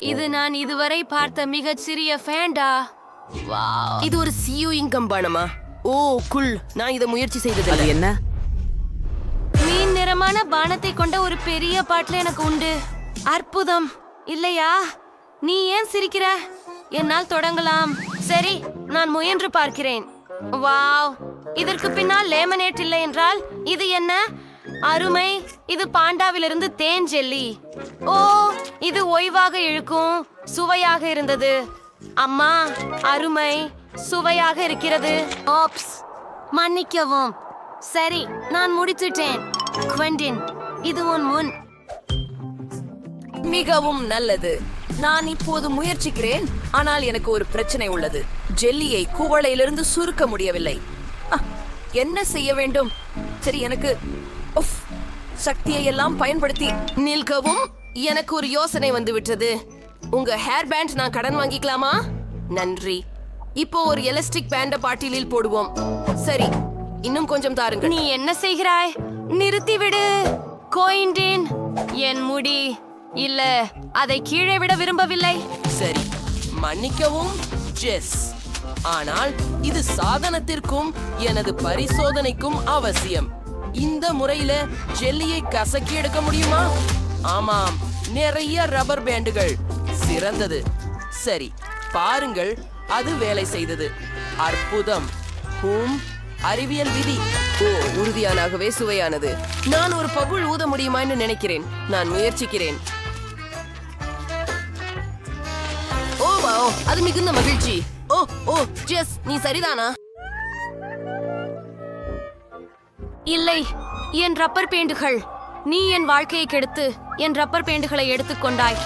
இது நான் இதுவரை பார்த்த மிகச் சிறிய ஃபேண்டா வாவ். இது ஒரு சியூயிங் கம்பானமா ஓ குல். நான் இதை முயற்சி அது செய்ததில்லை என்ன? மீன் நிறமான பானத்தை கொண்ட ஒரு பெரிய பாட்டில் எனக்கு உண்டு. அற்புதம். இல்லையா? நீ ஏன் சிரிக்கிற? என்னால் தொடங்கலாம். சரி நான் முயன்று பார்க்கிறேன். வாவ். இதற்கு பின்னால் லேமனேட் இல்லை என்றால் இது என்ன? அருமை இது பாண்டாவிலிருந்து தேன் ஜெல்லி. ஓ இது ஓய்வாக இழுக்கும் சுவையாக இருந்தது. அம்மா அருமை சுவையாக இருக்கிறது. ஓப்ஸ் மன்னிக்கவும். சரி நான் முடித்துட்டேன். குவெண்டின் இது உன் முன். மிகவும் நல்லது. நான் இப்போது முயற்சிக்கிறேன் ஆனால் எனக்கு ஒரு பிரச்சனை உள்ளது. ஜெல்லியை குவளையிலிருந்து சுருக்க முடியவில்லை. என்ன செய்ய வேண்டும்? சரி எனக்கு சக்தியை எல்லாம் பயன்படுத்தி நிற்கவும் எனக்கு ஒரு யோசனை வந்து விட்டது உங்க ஹேர் பேண்ட் நான் கடன் வாங்கிக்கலாமா? நன்றி. இப்போ ஒரு எலஸ்டிக் பேண்ட பாட்டிலில் போடுவோம். சரி இன்னும் கொஞ்சம் தாருங்கள். நீ என்ன செய்கிறாய்? நிறுத்தி விடு. கோயின்டின் என் முடி. இல்ல அதை கீழே விட விரும்பவில்லை. சரி மன்னிக்கவும் ஜெஸ். ஆனால் இது சாதனத்திற்கும் எனது பரிசோதனைக்கும் அவசியம். இந்த முறையில ஜெல்லியை கசக்கி எடுக்க முடியுமா? ஆமாம் நிறைய ரப்பர் பேண்டுகள். சிறந்தது. சரி பாருங்கள் அது வேலை செய்தது. அற்புதம். ஹூம் அறிவியல் விதி. ஓ உறுதியானாகவே சுவையானது. நான் ஒரு பகுள் ஊத முடியுமான்னு நினைக்கிறேன். நான் முயற்சிக்கிறேன். ஓ வாவ் அது மிகுந்த மகிழ்ச்சி. ஓ ஓ ஜெஸ் நீ சரிதானா? இல்லை என் ரப்பர் பேண்டுகள். நீ என் வாழ்க்கையை கெடுத்து என் ரப்பர் பேண்டுகளை எடுத்துக்கொண்டாய்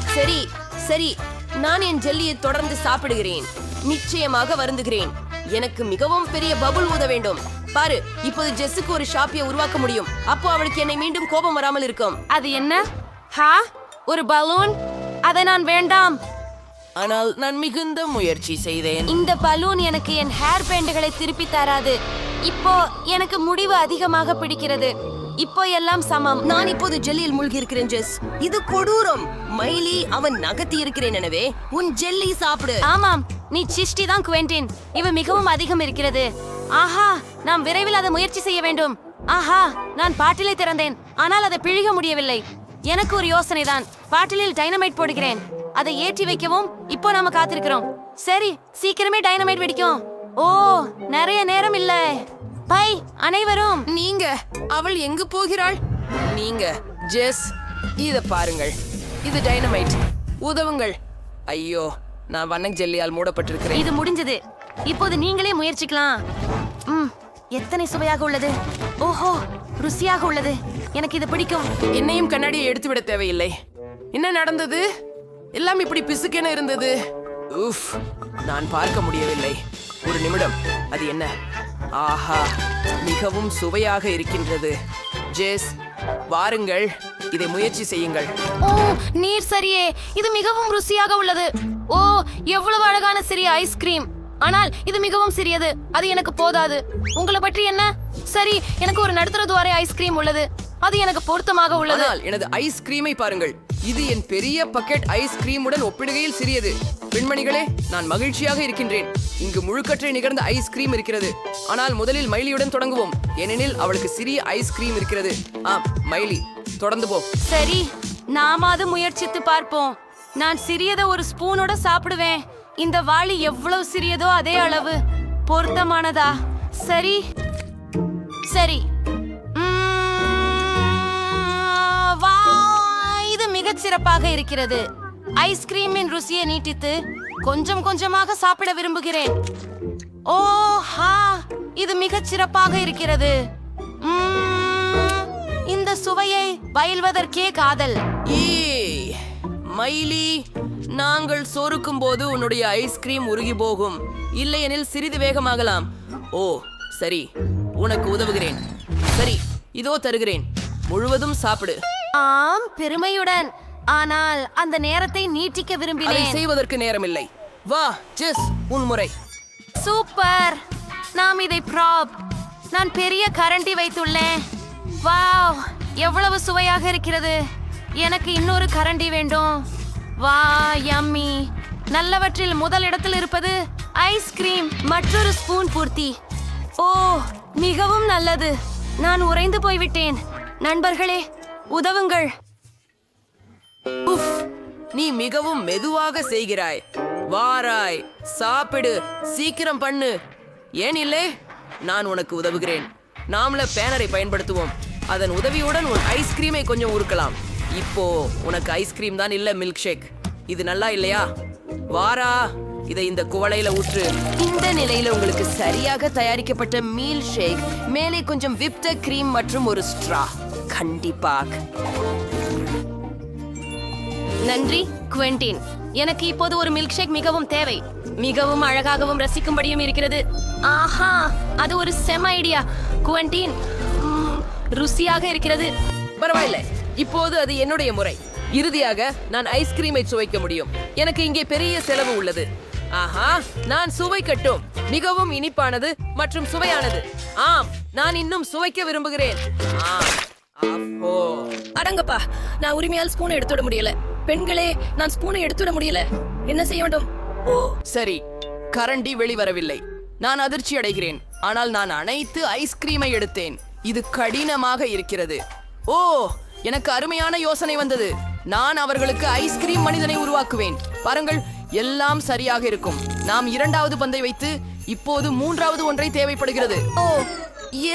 சரி சரி நான் என் ஜெல்லியை தொடர்ந்து சாப்பிடுகிறேன். நிச்சயமாக வருந்துகிறேன். எனக்கு மிகவும் பெரிய பபுள் ஊத வேண்டும். பாரு இப்போது ஜெஸ்ஸுக்கு ஒரு ஷாப்பியை உருவாக்க முடியும். அப்போ அவளுக்கு என்னை மீண்டும் கோபம் வராமல் இருக்கும். அது என்ன? ஹா? ஒரு பலூன்? அதை நான் வேண்டாம். ஆனால் நான் மிகுந்த முயற்சி செய்தேன். இந்த பலூன் எனக்கு என் ஹேர் பேண்டுகளை திருப்பி தராது. இப்போ எனக்கு முடிவு அதிகமாக பிடிக்கிறது. இப்போ எல்லாம் சமம். நான் இப்போது ஜெல்லியில் மூழ்கி இருக்கிறேன் ஜெஸ். இது கொடூரம். மைலி அவன் நகர்த்தி இருக்கிறேன் எனவே உன் ஜெல்லி சாப்பிடு. ஆமாம். நீ சிஷ்டி தான் குவெண்டின் இவ மிகவும் அதிகம் இருக்கிறது. ஆஹா நாம் விரைவில் அதை முயற்சி செய்ய வேண்டும். ஆஹா நான் பாட்டிலை திறந்தேன். ஆனால் அதை பிழிக முடியவில்லை. எனக்கு ஒரு யோசனை தான் பாட்டிலில் டைனமைட் போடுகிறேன். அதை ஏற்றி வைக்கவும். இப்போ நாம காத்திருக்கிறோம். சரி சீக்கிரமே டைனமைட் வெடிக்கும். ஓ நிறைய நேரம் இல்ல. பை அனைவரும். நீங்க அவள் எங்கு போகிறாள்? நீங்க ஜெஸ் இத பாருங்கள். இது டைனமைட் உதவுங்கள். ஐயோ நான் வண்ணக் ஜெல்லியால் மூடப்பட்டிருக்கிறேன். இது முடிஞ்சது. இப்போது நீங்களே முயற்சிக்கலாம். ம் எத்தனை சுவையாக உள்ளது? ஓஹோ ருசியாக உள்ளது. எனக்கு இது பிடிக்கும். என்னையும் கண்ணாடியை எடுத்து விட தேவையில்லை. என்ன நடந்தது? எல்லாம் இப்படி பிசுக்கென இருந்தது. உஃப் நான் பார்க்க முடியவில்லை. ஒரு நிமிடம். அது என்ன? ஆஹா மிகவும் சுவையாக இருக்கின்றது. ஜெஸ் வாருங்கள். இதை முயற்சி செய்யுங்கள். ஓ நீர் சரியே. இது மிகவும் ருசியாக உள்ளது. ஓ எவ்வளவு அழகான சிறிய ஐஸ்கிரீம் ஆனால் இது மிகவும் சிறியது. அது எனக்கு போதாது. உங்களை பற்றி என்ன? சரி எனக்கு ஒரு நடுத்தர துவாரை ஐஸ்கிரீம் உள்ளது. அது எனக்கு பொருத்தமாக உள்ளது. ஆனால் எனது ஐஸ்கிரீமை பாருங்கள். இது என் பெரிய பக்கெட் ஐஸ்கிரீமுடன் ஒப்பிடுகையில் சிறியது. பெண்மணிகளே நான் மகிழ்ச்சியாக இருக்கின்றேன். இங்கு முழுக்கற்றை நிகழ்ந்த ஐஸ்கிரீம் இருக்கிறது. ஆனால் முதலில் மைலியுடன் தொடங்குவோம். ஏனெனில் அவளுக்கு சிறிய ஐஸ்கிரீம் இருக்கிறது. ஆம் மைலி தொடர்ந்து போ. சரி நாம அது முயற்சித்து பார்ப்போம். நான் சிறியதை ஒரு ஸ்பூனோட சாப்பிடுவேன். இந்த வாளி எவ்வளவு சிறியதோ அதே அளவு. பொருத்தமானதா? சரி. சரி. சிறப்பாக இருக்கிறது. ஐஸ்கிரீமின் ருசியை நீட்டித்து கொஞ்சம் கொஞ்சமாக சாப்பிட விரும்புகிறேன். ஓ ஹா இது மிகச் சிறப்பாக இருக்கிறது. இந்த சுவையை பயில்வதற்கே காதல். மைலி நாங்கள் சொருக்கும் போது உன்னுடைய ஐஸ்கிரீம் உருகி போகும். இல்லையெனில் சிறிது வேகமாகலாம். ஓ சரி உனக்கு உதவுகிறேன். சரி இதோ தருகிறேன். முழுவதும் சாப்பிடு. ஆம் பெருமையுடன். ஆனால் அந்த நேரத்தை நீட்டிக்க அதை விரும்பினேன் செய்வதற்கு நேரமில்லை. வா ஜெஸ் உன் முறை. சூப்பர். நாம் இதை ப்ராப் நான் பெரிய கரண்டி வைத்துள்ளேன். வாவ் எவ்வளவு சுவையாக இருக்கிறது. எனக்கு இன்னொரு கரண்டி வேண்டும். வா யம்மி நல்லவற்றில் முதல் இடத்தில் இருப்பது ஐஸ்கிரீம் மற்றொரு ஸ்பூன் பூர்த்தி. ஓ மிகவும் நல்லது. நான் உறைந்து போய்விட்டேன். நண்பர்களே உதவுங்கள். உஃப் நீ மிகவும் மெதுவாக செய்கிறாய். வாராய் சாப்பிடு சீக்கிரம் பண்ணு. ஏன் இல்லை? நான் உனக்கு உதவுகிறேன். நாமள பேனரை பயன்படுத்துவோம். அதன் உதவியுடன் உன் ஐஸ்கிரீமை கொஞ்சம் உருக்கலாம். இப்போ உனக்கு ஐஸ்கிரீம் தான் இல்ல மில்க் ஷேக் இது நல்லா இல்லையா? வாரா இதை இந்த குவளையில ஊற்று. இந்த நிலையில உங்களுக்கு சரியாக தயாரிக்கப்பட்ட மீல் ஷேக் மேலே கொஞ்சம் விப்ட கிரீம் மற்றும் ஒரு ஸ்ட்ரா கண்டிப்பாக நன்றி குவென்டின். எனக்கு இப்போது ஒரு மில்க் ஷேக் மிகவும் தேவை. மிகவும் அழகாகவும் ரசிக்கும்படியும் இருக்கிறது. ஆஹா அது ஒரு செம ஐடியா குவென்டின் ம், ருசியாக இருக்கிறது. பரவாயில்ல. இப்போது அது என்னுடைய முறை. இறுதியாக நான் ஐஸ்கிரீமை சுவைக்க முடியும். எனக்கு இங்கே பெரிய செலவு உள்ளது. ஆஹா நான் சுவைக்கட்டும் மிகவும் இனிப்பானது மற்றும் சுவையானது. ஆம் நான் இன்னும் சுவைக்க விரும்புகிறேன். ஆம். அடங்கப்பா நான் உரிமையால் ஸ்பூனை எடுத்துட முடியல. பெண்களே நான் ஸ்பூனை எடுத்துட முடியல. என்ன செய்ய வேண்டும்? ஓ. சரி கரண்டி வெளிவரவில்லை. நான் அதிர்ச்சி அடைகிறேன். ஆனால் நான் அனைத்து ஐஸ்கிரீமை எடுத்தேன். இது கடினமாக இருக்கிறது. ஓ எனக்கு அருமையான யோசனை வந்தது. நான் அவர்களுக்கு ஐஸ்கிரீம் மனிதனை உருவாக்குவேன். பாருங்கள் எல்லாம் சரியாக இருக்கும். நாம் இரண்டாவது பந்தை வைத்து இப்போது மூன்றாவது ஒன்றை தேவைப்படுகிறது. ஓ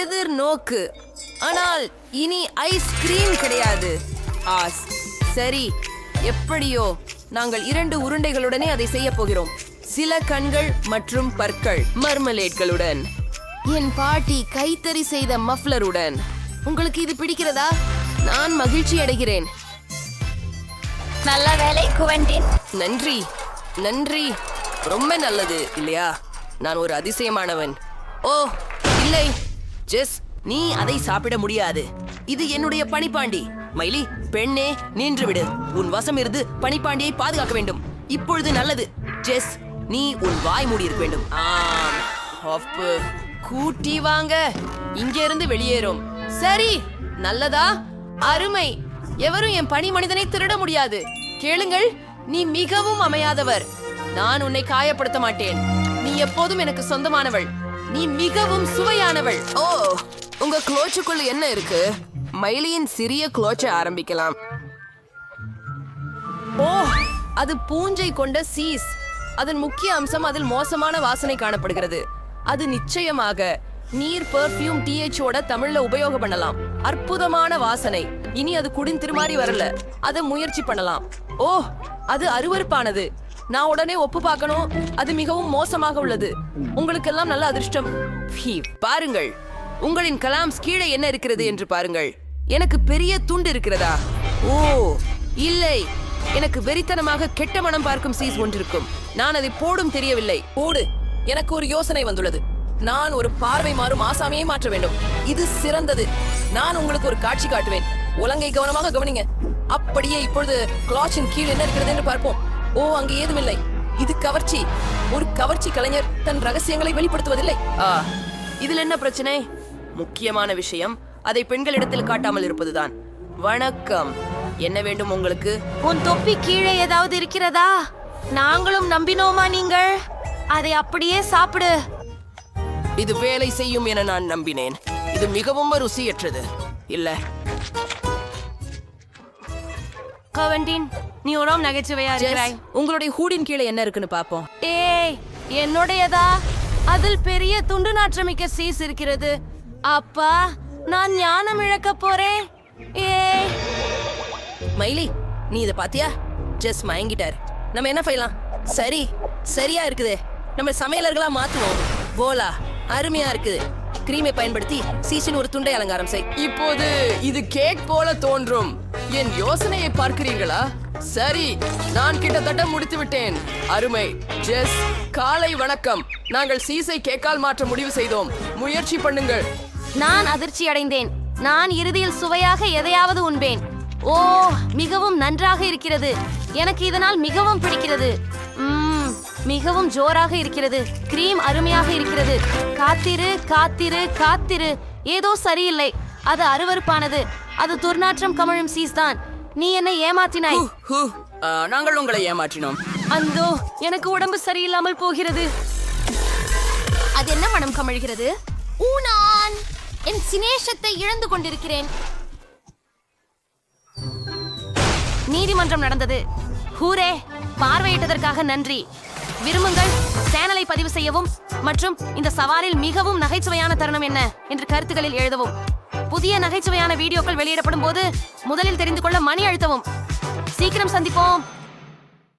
எதிர்நோக்கு ஆனால் இனி ஐஸ்கிரீம் கிடையாது. ஆஸ் சரி. எப்படியோ நாங்கள் இரண்டு உருண்டைகளுடனே அதை செய்ய போகிறோம். சில கண்கள் மற்றும் பற்கள் மர்மலேட்களுடன். என் பாட்டி கைத்தறி செய்த மஃப்லருடன். உங்களுக்கு இது பிடிக்கிறதா? நான் மகிழ்ச்சி அடைகிறேன். நல்ல வேலை குவென்டின் நன்றி நன்றி. ரொம்ப நல்லது இல்லையா? நான் ஒரு அதிசயமானவன். ஓ இல்லை. ஜெஸ் நீ அதை சாப்பிட முடியாது. இது என்னுடைய பனிப்பாண்டி மைலி பெண்ணே நின்று விடு. உன் வசம் இருந்து பனிப்பாண்டியை பாதுகாக்க வேண்டும். இப்பொழுது நல்லது. ஜெஸ் நீ உன் வாய் மூடி இருக்க வேண்டும். கூட்டி வாங்க. இங்க இருந்து வெளியேறும். சரி நல்லதா? அருமை. எவரும் என் பணி மனிதனை திருட முடியாது. கேளுங்கள் நீ மிகவும் அமையாதவர். நான் உன்னை காயப்படுத்த மாட்டேன். நீ எப்போதும் எனக்கு சொந்தமானவள். நீ மிகவும் சுவையானவள். ஓ உங்க குளோச்சுக்குள்ள என்ன இருக்கு? மயிலியின் சிறிய குளோச்சை ஆரம்பிக்கலாம். ஓ அது பூஞ்சை கொண்ட சீஸ். அதன் முக்கிய அம்சம் அதில் மோசமான வாசனை காணப்படுகிறது. அது நிச்சயமாக நீர் பெர்ஃப்யூம் டிஹெச்சோட தமிழ்ல உபயோகம் பண்ணலாம். அற்புதமான வாசனை. இனி அது குடின் திருமாறி வரல. அதை முயற்சி பண்ணலாம். ஓ அது அருவருப்பானது. நான் உடனே ஒப்பு பார்க்கணும். அது மிகவும் மோசமாக உள்ளது. உங்களுக்கெல்லாம் நல்ல அதிர்ஷ்டம். பாருங்கள். உங்களின் கலாம்ஸ் கீழே என்ன இருக்கிறது என்று பாருங்கள். எனக்கு பெரிய துண்டு இருக்கிறதா? ஓ இல்லை. எனக்கு வெறித்தனமாக கெட்ட மனம் பார்க்கும் சீஸ் ஒன்றிருக்கும். நான் அதை போடும் தெரியவில்லை. ஓடு எனக்கு ஒரு யோசனை வந்துள்ளது. நான் ஒரு பார்வை மாறும் ஆசாமியை மாற்ற வேண்டும். இது சிறந்தது. நான் உங்களுக்கு ஒரு காட்சி காட்டுவேன். உலங்கை கவனமாக கவனிங்க. அப்படியே இப்பொழுது கிளாச்சின் கீழ் என்ன இருக்கிறது என்று பார்ப்போம். ஓ அங்கே ஏதுமில்லை. இது கவர்ச்சி. ஒரு கவர்ச்சி கலைஞர் தன் ரகசியங்களை வெளிப்படுத்துவதில்லை. ஆ இதில் என்ன பிரச்சனை? முக்கியமான விஷயம் அதை பெண்களிடத்தில் காட்டாமல் இருப்பதுதான். வணக்கம். என்ன வேண்டும் உங்களுக்கு? உன் தொப்பி கீழே ஏதாவது இருக்கிறதா? நாங்களும் நம்பினோமா நீங்கள்? அதை அப்படியே சாப்பிடு. இது வேலை செய்யும் என நான் நம்பினேன். இது மிகவும் ருசியற்றது. இல்ல. கவண்டின் நீ உரம் நகைச்சுவையா இருக்கிறாய். உங்களுடைய ஹூடின் கீழே என்ன இருக்குன்னு பாப்போம். ஏய் என்னுடையதா? அதில் பெரிய துண்டு நாற்றமிக்க சீஸ் இருக்கிறது. அப்பா நான் ஞானம் இழக்க போறேன். ஏ. மைலி நீ இதை பாத்தியா? ஜஸ்ட் மயங்கிட்டார். நம்ம என்ன செய்யலாம் சரி சரியா இருக்குது. நம்ம சமையலர்களா மாத்துவோம். போலா அருமையா இருக்குது. கிரீமை பயன்படுத்தி சீசன் ஒரு துண்டை அலங்காரம் செய். இப்போது இது கேக் போல தோன்றும். என் யோசனையை பார்க்கிறீர்களா? சரி நான் கிட்டத்தட்ட முடித்து விட்டேன். அருமை. ஜெஸ் காலை வணக்கம். நாங்கள் சீசை கேக்கால் மாற்ற முடிவு செய்தோம். முயற்சி பண்ணுங்கள். நான் அதிர்ச்சி அடைந்தேன் நான் இறுதியில் சுவையாக எதையாவது உண்பேன். ஓ மிகவும் நன்றாக இருக்கிறது. எனக்கு இதனால் மிகவும் பிடிக்கிறது. மிகவும் ஜோராக இருக்கிறது. கிரீம் அருமையாக இருக்கிறது. காத்திரு காத்திரு காத்திரு. ஏதோ சரியில்லை. அது அருவருப்பானது. அது துர்நாற்றம் கமழும் சீஸ் தான். நீ என்னை ஏமாத்தினாய் நாங்கள் உங்களை ஏமாற்றினோம். அந்தோ எனக்கு உடம்பு சரியில்லாமல் போகிறது. அது என்ன மனம் கமழ்கிறது? ஊனான்! என் சினேஷத்தை இழந்து கொண்டிருக்கிறேன். நீதிமன்றம் நடந்தது. ஹூரே பார்வையிட்டதற்காக நன்றி. விரும்புங்கள் சேனலை பதிவு செய்யவும் மற்றும் இந்த சவாலில் மிகவும் நகைச்சுவையான தருணம் என்ன என்று கருத்துக்களில் எழுதவும். புதிய நகைச்சுவையான வீடியோக்கள் வெளியிடப்படும் போது முதலில் தெரிந்து கொள்ள மணி அழுத்தவும். சீக்கிரம் சந்திப்போம்.